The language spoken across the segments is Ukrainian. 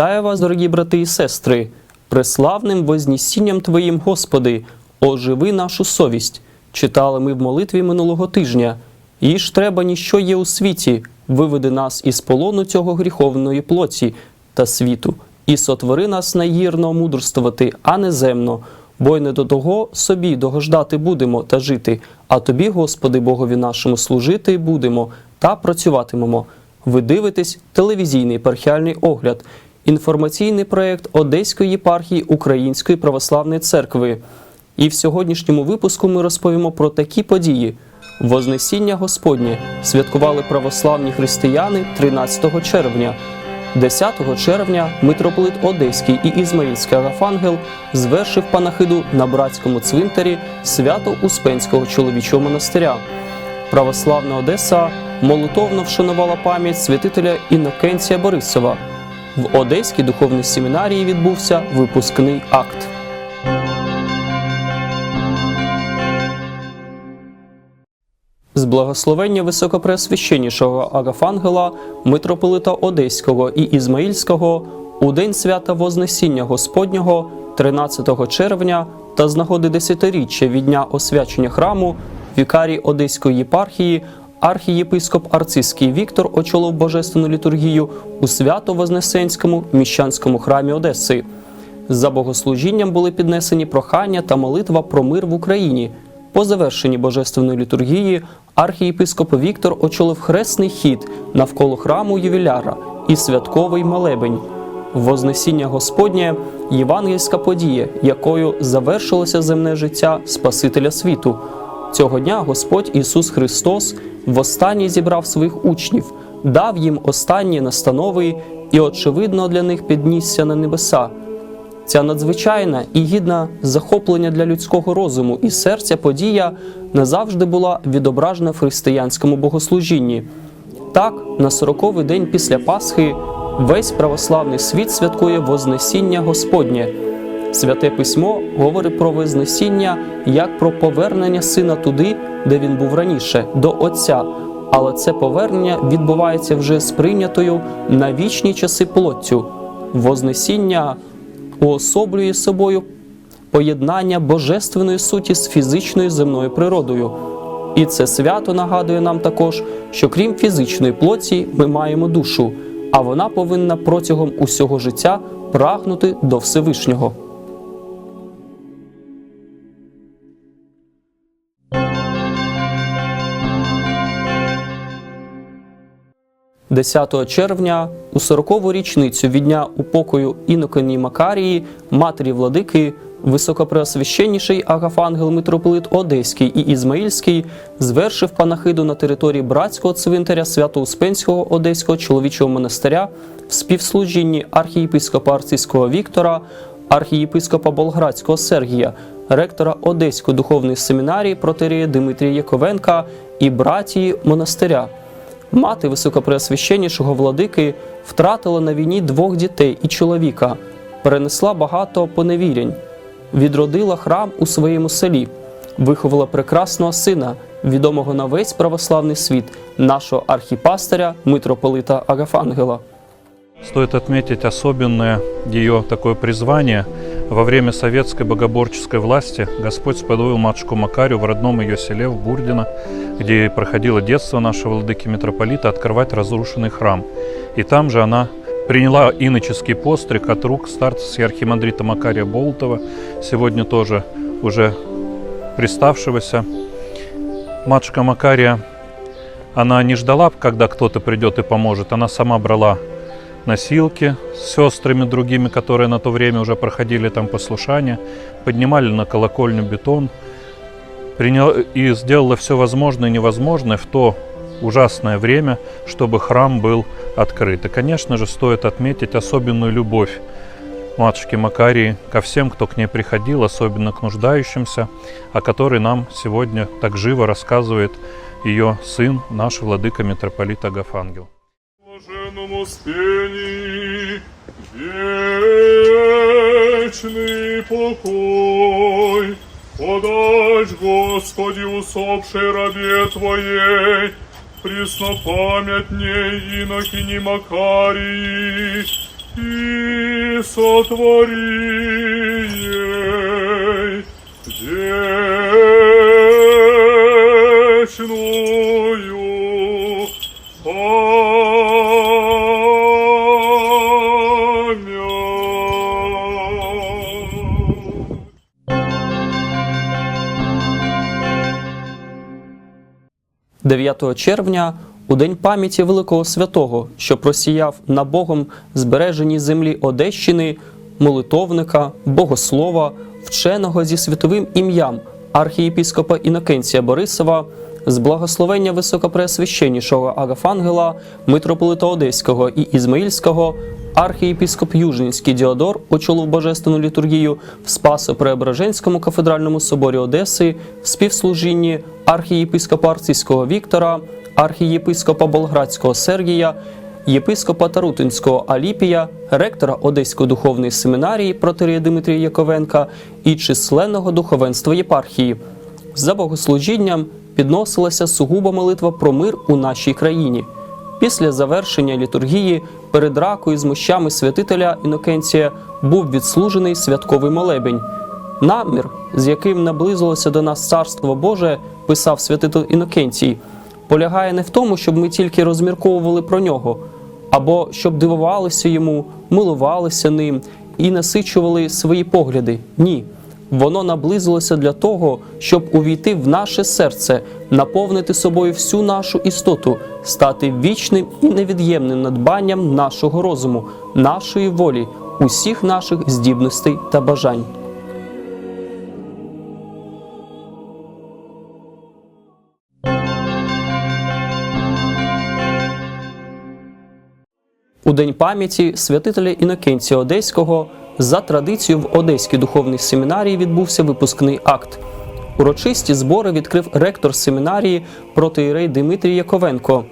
Вітаю вас, дорогі брати і сестри, преславним вознісінням Твоїм, Господи, оживи нашу совість. Читали ми в молитві минулого тижня. Їж треба ніщо є у світі, виведи нас із полону цього гріховної плоті та світу, і сотвори нас наїрно мудрствувати, а не земно, бо й не до того собі догождати будемо та жити, а тобі, Господи, Богові нашому, служити будемо та працюватимемо. Ви дивитесь телевізійний епархіальний огляд, інформаційний проєкт Одеської єпархії Української православної церкви. І в сьогоднішньому випуску ми розповімо про такі події. Вознесіння Господнє святкували православні християни 13 червня. 10 червня митрополит Одеський і Ізмаїльський Агафангел звершив панахиду на братському цвинтарі свято Успенського чоловічого монастиря. Православна Одеса молитовно вшанувала пам'ять святителя Інокенція Борисова. В Одеській духовній семінарії відбувся випускний акт. З благословення високопреосвященнішого Агафангела, митрополита Одеського і Ізмаїльського у день свята Вознесіння Господнього 13 червня та з нагоди десятиріччя від дня освячення храму вікарій Одеської єпархії архієпископ Арцизький Віктор очолив божественну літургію у свято-вознесенському міщанському храмі Одеси. За богослужінням були піднесені прохання та молитва про мир в Україні. По завершенні божественної літургії архієпископ Віктор очолив хресний хід навколо храму ювіляра і святковий молебень. Вознесіння Господнє євангельська подія, якою завершилося земне життя Спасителя світу. Цього дня Господь Ісус Христос востаннє зібрав своїх учнів, дав їм останні настанови і, очевидно, для них піднісся на небеса. Ця надзвичайна і гідна захоплення для людського розуму і серця подія назавжди була відображена в християнському богослужінні. Так, на сороковий день після Пасхи весь православний світ святкує Вознесіння Господнє. Святе письмо говорить про Вознесіння як про повернення сина туди, де він був раніше, до Отця. Але це повернення відбувається вже з прийнятою на вічні часи плоттю. Вознесіння уособлює собою поєднання божественної суті з фізичною земною природою. І це свято нагадує нам також, що крім фізичної плоті, ми маємо душу, а вона повинна протягом усього життя прагнути до Всевишнього. – 10 червня у 40-ту річницю від дня упокою Інокині Макарії, матері владики, високопреосвященніший Агафангел митрополит Одеський і Ізмаїльський звершив панахиду на території братського цвинтаря Свято-Успенського Одеського чоловічого монастиря в співслужінні архієпископа Арцизького Віктора, архієпископа Болградського Сергія, ректора Одеської духовної семінарії протерія Дмитрія Яковенка і братії монастиря. Мати високопреосвященнішого владики втратила на війні двох дітей і чоловіка, перенесла багато поневірень, відродила храм у своєму селі, виховала прекрасного сина, відомого на весь православний світ, нашого архіпастиря митрополита Агафангела. Стоит отметить особенное ее такое призвание. Во время советской богоборческой власти Господь сподобил матушку Макарию в родном ее селе в Бурдино, где проходило детство нашего владыки митрополита, открывать разрушенный храм. И там же она приняла иноческий постриг от рук старца архимандрита Макария Болтова, сегодня тоже уже приставшегося. Матушка Макария, она не ждала, когда кто-то придет и поможет, она сама брала носилки с сестрами другими, которые на то время уже проходили там послушание, поднимали на колокольню бетон, приняла и сделала все возможное и невозможное в то ужасное время, чтобы храм был открыт. И, конечно же, стоит отметить особенную любовь матушки Макарии ко всем, кто к ней приходил, особенно к нуждающимся, о которой нам сегодня так живо рассказывает ее сын, наш владыка митрополит Агафангел. Блаженному спении вечный покой. Подашь, Господи, усопшей рабе Твоей, преснопамятней инокини Макарии, и сотвори ей. Вечную 9 червня у день пам'яті Великого Святого, що просіяв на Богом збереженій землі Одещини, молитовника, богослова, вченого зі світовим ім'ям архієпіскопа Інокенція Борисова, з благословення високопреосвященнішого Агафангела, митрополита Одеського і Ізмаїльського, архієпіскоп Южинський Діодор очолив божественну літургію в Спасо-Преображенському кафедральному соборі Одеси в співслужінні архієпископа Арцизького Віктора, архієпископа Болградського Сергія, єпископа Тарутинського Аліпія, ректора Одеської духовної семінарії протерія Дмитрія Яковенка і численного духовенства єпархії. За богослужінням підносилася сугуба молитва про мир у нашій країні. Після завершення літургії перед ракою з мощами святителя Інокенція був відслужений святковий молебень. Намір, з яким наблизилося до нас Царство Боже, писав святитель Інокенцій, полягає не в тому, щоб ми тільки розмірковували про нього, або щоб дивувалися йому, милувалися ним і насичували свої погляди. Ні. Воно наблизилося для того, щоб увійти в наше серце, наповнити собою всю нашу істоту, стати вічним і невід'ємним надбанням нашого розуму, нашої волі, усіх наших здібностей та бажань. У день пам'яті святителя Інокенція Одеського за традицією в Одеській духовній семінарії відбувся випускний акт. Урочисті збори відкрив ректор семінарії протиєрей Дмитрій Яковенко.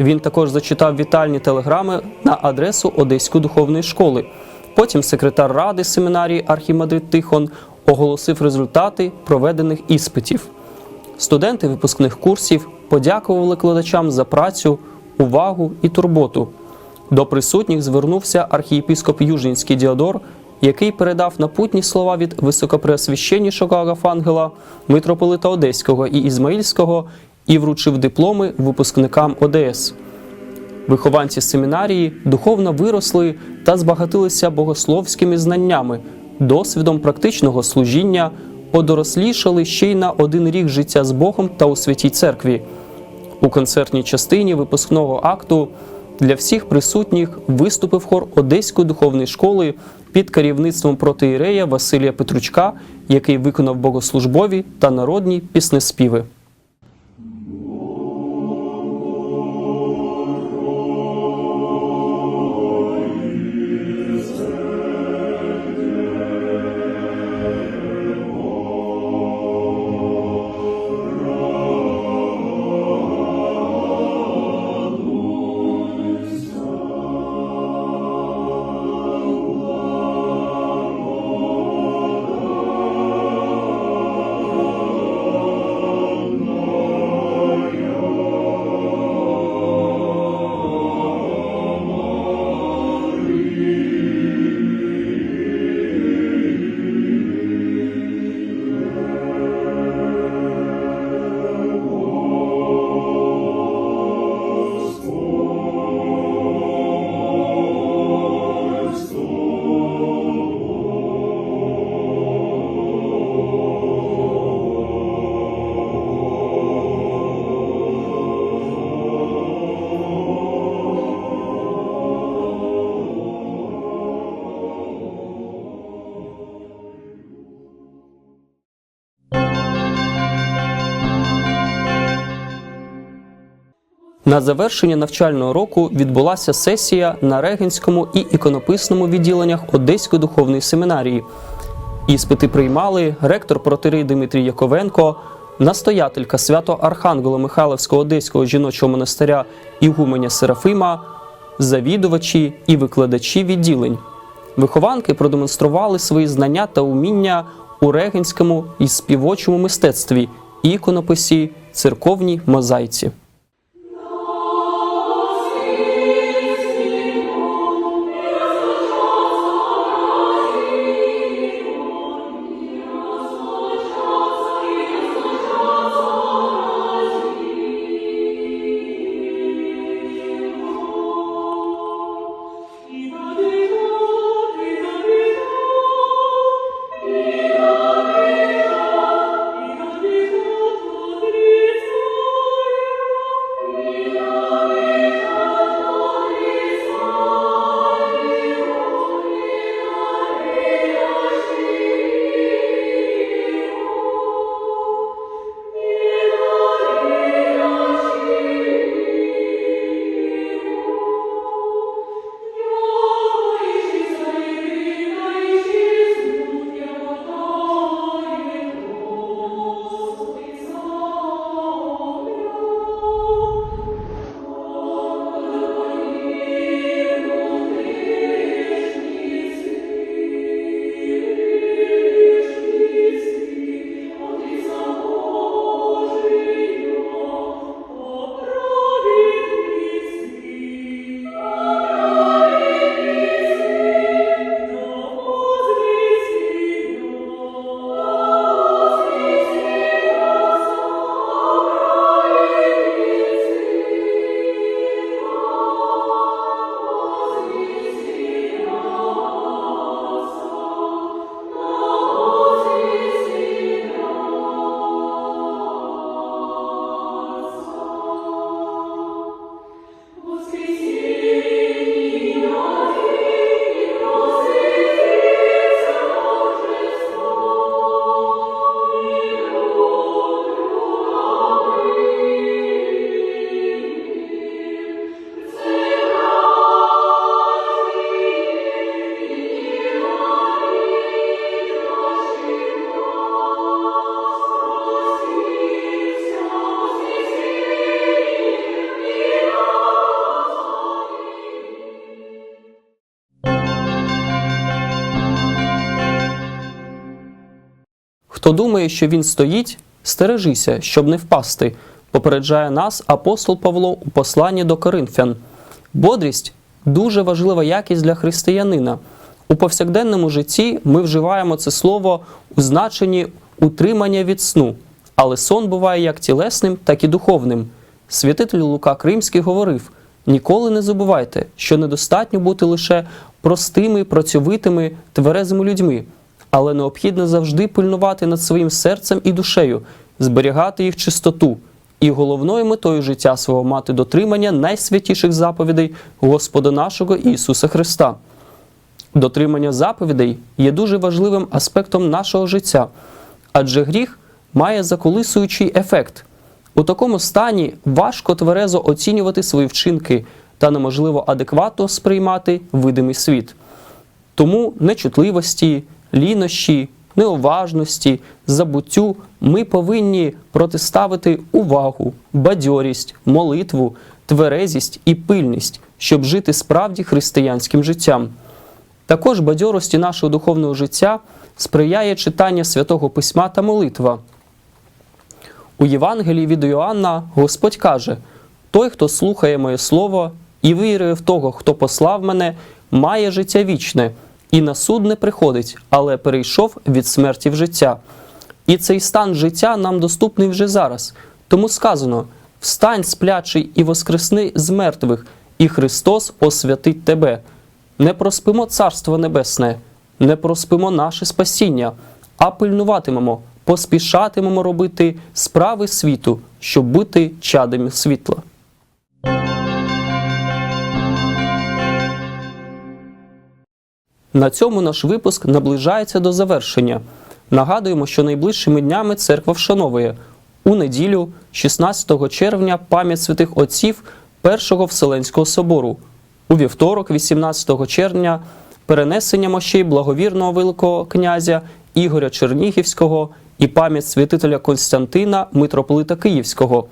Він також зачитав вітальні телеграми на адресу Одеської духовної школи. Потім секретар ради семінарії Архімандрит Тихон оголосив результати проведених іспитів. Студенти випускних курсів подякували викладачам за працю, увагу і турботу. До присутніх звернувся архієпископ Южинський Діодор, який передав напутні слова від високопреосвященнішого Агафангела, митрополита Одеського і Ізмаїльського і вручив дипломи випускникам ОДС. Вихованці семінарії духовно виросли та збагатилися богословськими знаннями, досвідом практичного служіння, подорослішали ще й на один рік життя з Богом та у святій церкві. У концертній частині випускного акту для всіх присутніх виступив хор Одеської духовної школи під керівництвом протиєрея Василія Петручка, який виконав богослужбові та народні піснеспіви. На завершення навчального року відбулася сесія на Регенському і іконописному відділеннях Одеської духовної семінарії. Іспити приймали ректор протерей Дмитрій Яковенко, настоятелька свято Архангела Михайловського Одеського жіночого монастиря Ігуменя Серафима, завідувачі і викладачі відділень. Вихованки продемонстрували свої знання та уміння у регенському і співочому мистецтві, іконописі, церковній мозаїці. Хто думає, що він стоїть, стережися, щоб не впасти, попереджає нас апостол Павло у посланні до Коринфян. Бодрість дуже важлива якість для християнина. У повсякденному житті ми вживаємо це слово у значенні утримання від сну, але сон буває як тілесним, так і духовним. Святитель Лука Кримський говорив: ніколи не забувайте, що недостатньо бути лише простими, працьовитими, тверезими людьми, але необхідно завжди пильнувати над своїм серцем і душею, зберігати їх чистоту. І головною метою життя свого мати дотримання найсвятіших заповідей Господа нашого Ісуса Христа. Дотримання заповідей є дуже важливим аспектом нашого життя, адже гріх має заколисуючий ефект. У такому стані важко тверезо оцінювати свої вчинки та неможливо адекватно сприймати видимий світ. Тому нечутливості, лінощі, неуважності, забуттю ми повинні протиставити увагу, бадьорість, молитву, тверезість і пильність, щоб жити справді християнським життям. Також бадьорості нашого духовного життя сприяє читання святого письма та молитва. У Євангелії від Йоанна Господь каже: Той, хто слухає моє слово і вірує в того, хто послав мене, має життя вічне, і на суд не приходить, але перейшов від смерті в життя. І цей стан життя нам доступний вже зараз. Тому сказано: встань, сплячий, і воскресни з мертвих, і Христос освятить тебе. Не проспимо Царство Небесне, не проспимо наше спасіння, а пильнуватимемо, поспішатимемо робити справи світу, щоб бути чадами світла. На цьому наш випуск наближається до завершення. Нагадуємо, що найближчими днями церква вшановує у неділю, 16 червня, пам'ять святих отців Першого Вселенського собору. У вівторок, 18 червня, перенесення мощей благовірного Великого князя Ігоря Чернігівського і пам'ять святителя Константина, митрополита Київського.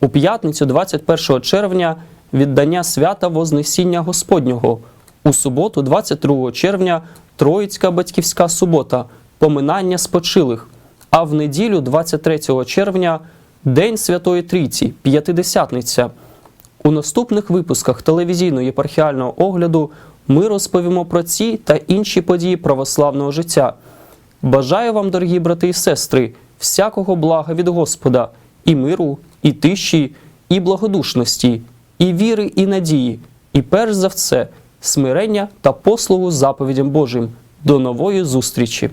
У п'ятницю, 21 червня, віддання свята Вознесіння Господнього. У суботу, 22 червня, Троїцька батьківська субота, поминання спочилих. А в неділю, 23 червня, День Святої Трійці, П'ятидесятниця. У наступних випусках телевізійного єпархіального огляду ми розповімо про ці та інші події православного життя. Бажаю вам, дорогі брати і сестри, всякого блага від Господа, і миру, і тиші, і благодушності, і віри, і надії, і перш за все, смирення та послугу заповідям Божим. До нової зустрічі!